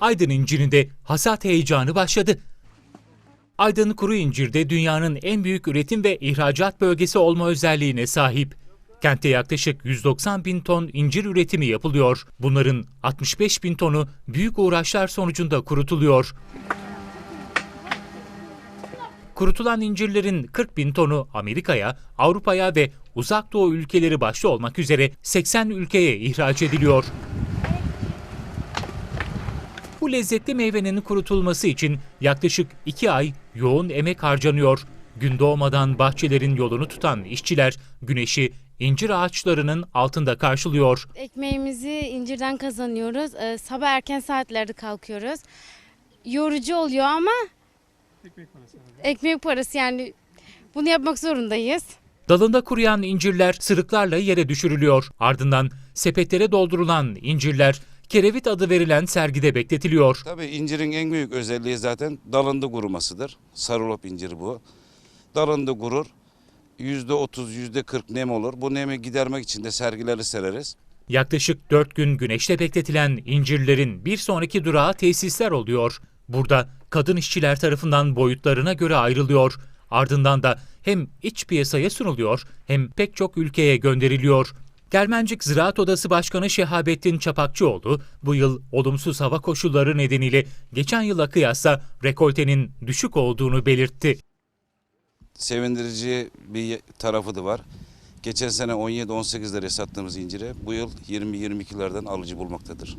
Aydın incirinde hasat heyecanı başladı. Aydın kuru incirde dünyanın en büyük üretim ve ihracat bölgesi olma özelliğine sahip. Kentte yaklaşık 190 bin ton incir üretimi yapılıyor. Bunların 65 bin tonu büyük uğraşlar sonucunda kurutuluyor. Kurutulan incirlerin 40 bin tonu Amerika'ya, Avrupa'ya ve Uzak Doğu ülkeleri başta olmak üzere 80 ülkeye ihraç ediliyor. Bu lezzetli meyvenin kurutulması için yaklaşık 2 ay yoğun emek harcanıyor. Gün doğmadan bahçelerin yolunu tutan işçiler güneşi incir ağaçlarının altında karşılıyor. Ekmeğimizi incirden kazanıyoruz. Ee, sabah erken saatlerde kalkıyoruz. Yorucu oluyor ama ekmek parası yani bunu yapmak zorundayız. Dalında kuruyan incirler sırıklarla yere düşürülüyor. Ardından sepetlere doldurulan incirler kerevit adı verilen sergide bekletiliyor. Tabii incirin en büyük özelliği zaten dalında kurumasıdır. Sarılop inciri bu. Dalında kurur. Yüzde otuz, yüzde kırk nem olur. Bu nemi gidermek için de sergileri sereriz. Yaklaşık 4 gün güneşte bekletilen incirlerin bir sonraki durağı tesisler oluyor. Burada kadın işçiler tarafından boyutlarına göre ayrılıyor. Ardından da hem iç piyasaya sunuluyor hem pek çok ülkeye gönderiliyor. Germencik Ziraat Odası Başkanı Şehabettin Çapakçıoğlu bu yıl olumsuz hava koşulları nedeniyle geçen yıla kıyasla rekoltenin düşük olduğunu belirtti. Sevindirici bir tarafı da var. Geçen sene 17-18 liraya sattığımız inciri bu yıl 20-22'lerden alıcı bulmaktadır.